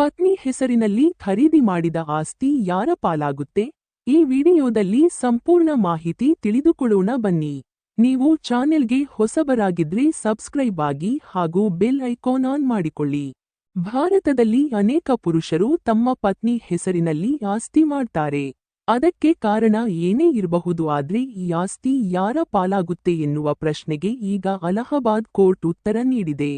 ಪತ್ನಿ ಹೆಸರಿನಲ್ಲಿ ಖರೀದಿ ಮಾಡಿದ ಆಸ್ತಿ ಯಾರ ಪಾಲಾಗುತ್ತೆ? ಈ ವಿಡಿಯೋದಲ್ಲಿ ಸಂಪೂರ್ಣ ಮಾಹಿತಿ ತಿಳಿದುಕೊಳ್ಳೋಣ ಬನ್ನಿ. ನೀವು ಚಾನೆಲ್ಗೆ ಹೊಸಬರಾಗಿದ್ರೆ ಸಬ್ಸ್ಕ್ರೈಬ್ ಆಗಿ ಹಾಗೂ ಬೆಲ್ ಐಕಾನ್ ಆನ್ ಮಾಡಿಕೊಳ್ಳಿ. ಭಾರತದಲ್ಲಿ ಅನೇಕ ಪುರುಷರು ತಮ್ಮ ಪತ್ನಿ ಹೆಸರಿನಲ್ಲಿ ಆಸ್ತಿ ಮಾಡ್ತಾರೆ. ಅದಕ್ಕೆ ಕಾರಣ ಏನೇ ಇರಬಹುದು ಆದ್ರೆ ಈ ಆಸ್ತಿ ಯಾರ ಪಾಲಾಗುತ್ತೆ ಎನ್ನುವ ಪ್ರಶ್ನೆಗೆ ಈಗ ಅಲಹಾಬಾದ್ ಕೋರ್ಟ್ ಉತ್ತರ ನೀಡಿದೆ.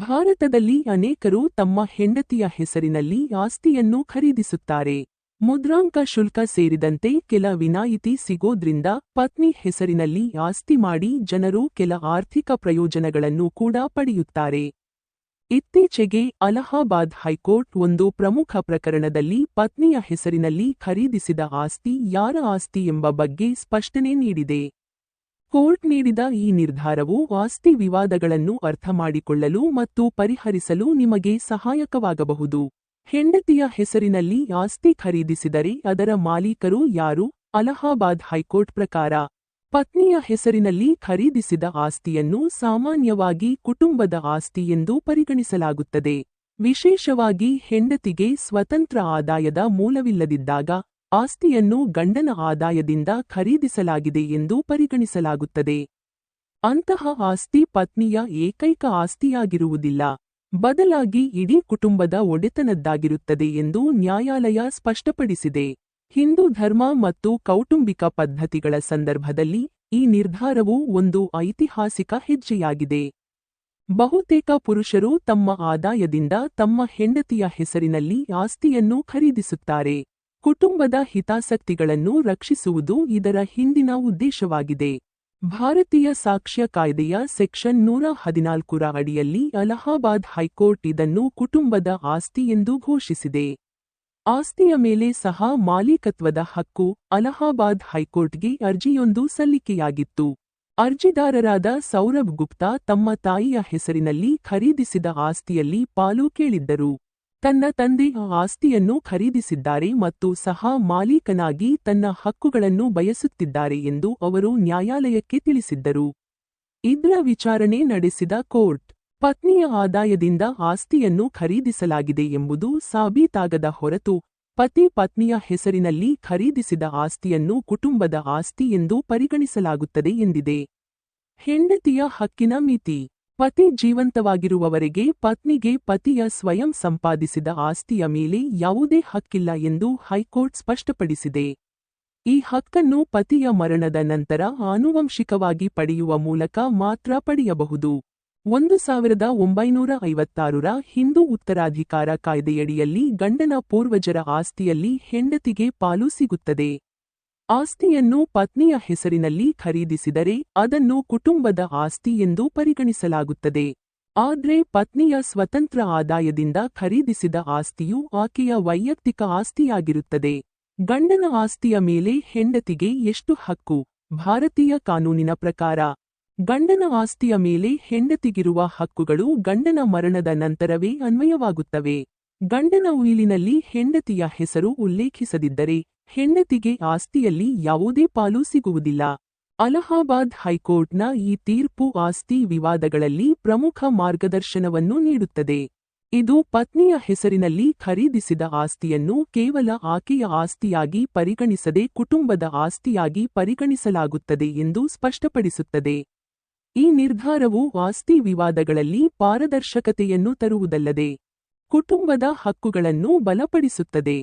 ಭಾರತದಲ್ಲಿ ಅನೇಕರು ತಮ್ಮ ಹೆಂಡತಿಯ ಹೆಸರಿನಲ್ಲಿ ಆಸ್ತಿಯನ್ನು ಖರೀದಿಸುತ್ತಾರೆ. ಮುದ್ರಾಂಕ ಶುಲ್ಕ ಸೇರಿದಂತೆ ಕೆಲ ವಿನಾಯಿತಿ ಸಿಗೋದ್ರಿಂದ ಪತ್ನಿ ಹೆಸರಿನಲ್ಲಿ ಆಸ್ತಿ ಮಾಡಿ ಜನರು ಕೆಲ ಆರ್ಥಿಕ ಪ್ರಯೋಜನಗಳನ್ನು ಕೂಡ ಪಡೆಯುತ್ತಾರೆ. ಇತ್ತೀಚೆಗೆ ಅಲಹಾಬಾದ್ ಹೈಕೋರ್ಟ್ ಒಂದು ಪ್ರಮುಖ ಪ್ರಕರಣದಲ್ಲಿ ಪತ್ನಿಯ ಹೆಸರಿನಲ್ಲಿ ಖರೀದಿಸಿದ ಆಸ್ತಿ ಯಾರ ಆಸ್ತಿ ಎಂಬ ಬಗ್ಗೆ ಸ್ಪಷ್ಟನೆ ನೀಡಿದೆ. ಕೋರ್ಟ್ ನೀಡಿದ ಈ ನಿರ್ಧಾರವು ಆಸ್ತಿ ವಿವಾದಗಳನ್ನು ಅರ್ಥಮಾಡಿಕೊಳ್ಳಲು ಮತ್ತು ಪರಿಹರಿಸಲು ನಿಮಗೆ ಸಹಾಯಕವಾಗಬಹುದು. ಹೆಂಡತಿಯ ಹೆಸರಿನಲ್ಲಿ ಆಸ್ತಿ ಖರೀದಿಸಿದರೆ ಅದರ ಮಾಲೀಕರು ಯಾರು? ಅಲಹಾಬಾದ್ ಹೈಕೋರ್ಟ್ ಪ್ರಕಾರ, ಪತ್ನಿಯ ಹೆಸರಿನಲ್ಲಿ ಖರೀದಿಸಿದ ಆಸ್ತಿಯನ್ನು ಸಾಮಾನ್ಯವಾಗಿ ಕುಟುಂಬದ ಆಸ್ತಿ ಎಂದು ಪರಿಗಣಿಸಲಾಗುತ್ತದೆ. ವಿಶೇಷವಾಗಿ ಹೆಂಡತಿಗೆ ಸ್ವತಂತ್ರ ಆದಾಯದ ಮೂಲವಿಲ್ಲದಿದ್ದಾಗ ಆಸ್ತಿಯನ್ನು ಗಂಡನ ಆದಾಯದಿಂದ ಖರೀದಿಸಲಾಗಿದೆ ಎಂದು ಪರಿಗಣಿಸಲಾಗುತ್ತದೆ. ಅಂತಹ ಆಸ್ತಿ ಪತ್ನಿಯ ಏಕೈಕ ಆಸ್ತಿಯಾಗಿರುವುದಿಲ್ಲ. ಬದಲಾಗಿ ಇಡೀ ಕುಟುಂಬದ ಒಡೆತನದ್ದಾಗಿರುತ್ತದೆ ಎಂದು ನ್ಯಾಯಾಲಯ ಸ್ಪಷ್ಟಪಡಿಸಿದೆ. ಹಿಂದೂ ಧರ್ಮ ಮತ್ತು ಕೌಟುಂಬಿಕ ಪದ್ಧತಿಗಳ ಸಂದರ್ಭದಲ್ಲಿ ಈ ನಿರ್ಧಾರವು ಒಂದು ಐತಿಹಾಸಿಕ ಹೆಜ್ಜೆಯಾಗಿದೆ. ಬಹುತೇಕ ಪುರುಷರು ತಮ್ಮ ಆದಾಯದಿಂದ ತಮ್ಮ ಹೆಂಡತಿಯ ಹೆಸರಿನಲ್ಲಿ ಆಸ್ತಿಯನ್ನು ಖರೀದಿಸುತ್ತಾರೆ. ಕುಟುಂಬದ ಹಿತಾಸಕ್ತಿಗಳನ್ನು ರಕ್ಷಿಸುವುದು ಇದರ ಹಿಂದಿನ ಉದ್ದೇಶವಾಗಿದೆ. ಭಾರತೀಯ ಸಾಕ್ಷ್ಯ ಕಾಯ್ದೆಯ ಸೆಕ್ಷನ್ ನೂರ ಹದಿನಾಲ್ಕರ ಅಡಿಯಲ್ಲಿ ಅಲಹಾಬಾದ್ ಹೈಕೋರ್ಟ್ ಇದನ್ನು ಕುಟುಂಬದ ಆಸ್ತಿ ಎಂದು ಘೋಷಿಸಿದೆ. ಆಸ್ತಿಯ ಮೇಲೆ ಸಹ ಮಾಲೀಕತ್ವದ ಹಕ್ಕು ಅಲಹಾಬಾದ್ ಹೈಕೋರ್ಟ್ಗೆ ಅರ್ಜಿಯೊಂದು ಸಲ್ಲಿಕೆಯಾಗಿತ್ತು. ಅರ್ಜಿದಾರರಾದ ಸೌರಭ್ ಗುಪ್ತಾ ತಮ್ಮ ತಾಯಿಯ ಹೆಸರಿನಲ್ಲಿ ಖರೀದಿಸಿದ ಆಸ್ತಿಯಲ್ಲಿ ಪಾಲು ಕೇಳಿದ್ದರು. ತನ್ನ ತಂದೆ ಆಸ್ತಿಯನ್ನು ಖರೀದಿಸಿದ್ದಾರೆ ಮತ್ತು ಸಹ ಮಾಲೀಕನಾಗಿ ತನ್ನ ಹಕ್ಕುಗಳನ್ನು ಬಯಸುತ್ತಿದ್ದಾರೆ ಎಂದು ಅವರು ನ್ಯಾಯಾಲಯಕ್ಕೆ ತಿಳಿಸಿದ್ದರು. ಇದರ ವಿಚಾರಣೆ ನಡೆಸಿದ ಕೋರ್ಟ್, ಪತ್ನಿಯ ಆದಾಯದಿಂದ ಆಸ್ತಿಯನ್ನು ಖರೀದಿಸಲಾಗಿದೆ ಎಂಬುದು ಸಾಬೀತಾಗದ ಹೊರತು, ಪತಿ ಪತ್ನಿಯ ಹೆಸರಿನಲ್ಲಿ ಖರೀದಿಸಿದ ಆಸ್ತಿಯನ್ನು ಕುಟುಂಬದ ಆಸ್ತಿ ಎಂದು ಪರಿಗಣಿಸಲಾಗುತ್ತದೆ ಎಂದಿದೆ. ಹೆಂಡತಿಯ ಹಕ್ಕಿನ ಮಿತಿ. ಪತಿ ಜೀವಂತವಾಗಿರುವವರೆಗೆ ಪತ್ನಿಗೆ ಪತಿಯ ಸ್ವಯಂ ಸಂಪಾದಿಸಿದ ಆಸ್ತಿಯ ಮೇಲೆ ಯಾವುದೇ ಹಕ್ಕಿಲ್ಲ ಎಂದು ಹೈಕೋರ್ಟ್ ಸ್ಪಷ್ಟಪಡಿಸಿದೆ. ಈ ಹಕ್ಕನ್ನು ಪತಿಯ ಮರಣದ ನಂತರ ಆನುವಂಶಿಕವಾಗಿ ಪಡೆಯುವ ಮೂಲಕ ಮಾತ್ರ ಪಡೆಯಬಹುದು. ಒಂದು ಸಾವಿರದ ಒಂಬೈನೂರ ಐವತ್ತಾರರ ಹಿಂದೂ ಉತ್ತರಾಧಿಕಾರ ಕಾಯ್ದೆಯಡಿಯಲ್ಲಿ ಗಂಡನ ಪೂರ್ವಜರ ಆಸ್ತಿಯಲ್ಲಿ ಹೆಂಡತಿಗೆ ಪಾಲು ಸಿಗುತ್ತದೆ. ಆಸ್ತಿಯನ್ನು ಪತ್ನಿಯ ಹೆಸರಿನಲ್ಲಿ ಖರೀದಿಸಿದರೆ ಅದನ್ನು ಕುಟುಂಬದ ಆಸ್ತಿ ಎಂದು ಪರಿಗಣಿಸಲಾಗುತ್ತದೆ. ಆದ್ರೆ ಪತ್ನಿಯ ಸ್ವತಂತ್ರ ಆದಾಯದಿಂದ ಖರೀದಿಸಿದ ಆಸ್ತಿಯು ಆಕೆಯ ವೈಯಕ್ತಿಕ ಆಸ್ತಿಯಾಗಿರುತ್ತದೆ. ಗಂಡನ ಆಸ್ತಿಯ ಮೇಲೆ ಹೆಂಡತಿಗೆ ಎಷ್ಟು ಹಕ್ಕು? ಭಾರತೀಯ ಕಾನೂನಿನ ಪ್ರಕಾರ, ಗಂಡನ ಆಸ್ತಿಯ ಮೇಲೆ ಹೆಂಡತಿಗಿರುವ ಹಕ್ಕುಗಳು ಗಂಡನ ಮರಣದ ನಂತರವೇ ಅನ್ವಯವಾಗುತ್ತವೆ. ಗಂಡನ ಉಯಿಲಿನಲ್ಲಿ ಹೆಂಡತಿಯ ಹೆಸರು ಉಲ್ಲೇಖಿಸದಿದ್ದರೆ ಹೆಂಡತಿಗೆ ಆಸ್ತಿಯಲ್ಲಿ ಯಾವುದೇ ಪಾಲು ಸಿಗುವುದಿಲ್ಲ. ಅಲಹಾಬಾದ್ ಹೈಕೋರ್ಟ್ನ ಈ ತೀರ್ಪು ಆಸ್ತಿ ವಿವಾದಗಳಲ್ಲಿ ಪ್ರಮುಖ ಮಾರ್ಗದರ್ಶನವನ್ನು ನೀಡುತ್ತದೆ. ಇದು ಪತ್ನಿಯ ಹೆಸರಿನಲ್ಲಿ ಖರೀದಿಸಿದ ಆಸ್ತಿಯನ್ನು ಕೇವಲ ಆಕೆಯ ಆಸ್ತಿಯಾಗಿ ಪರಿಗಣಿಸದೆ ಕುಟುಂಬದ ಆಸ್ತಿಯಾಗಿ ಪರಿಗಣಿಸಲಾಗುತ್ತದೆ ಎಂದು ಸ್ಪಷ್ಟಪಡಿಸುತ್ತದೆ. ಈ ನಿರ್ಧಾರವು ಆಸ್ತಿ ವಿವಾದಗಳಲ್ಲಿ ಪಾರದರ್ಶಕತೆಯನ್ನು ತರುವುದಲ್ಲದೆ ಕುಟುಂಬದ ಹಕ್ಕುಗಳನ್ನು ಬಲಪಡಿಸುತ್ತದೆ.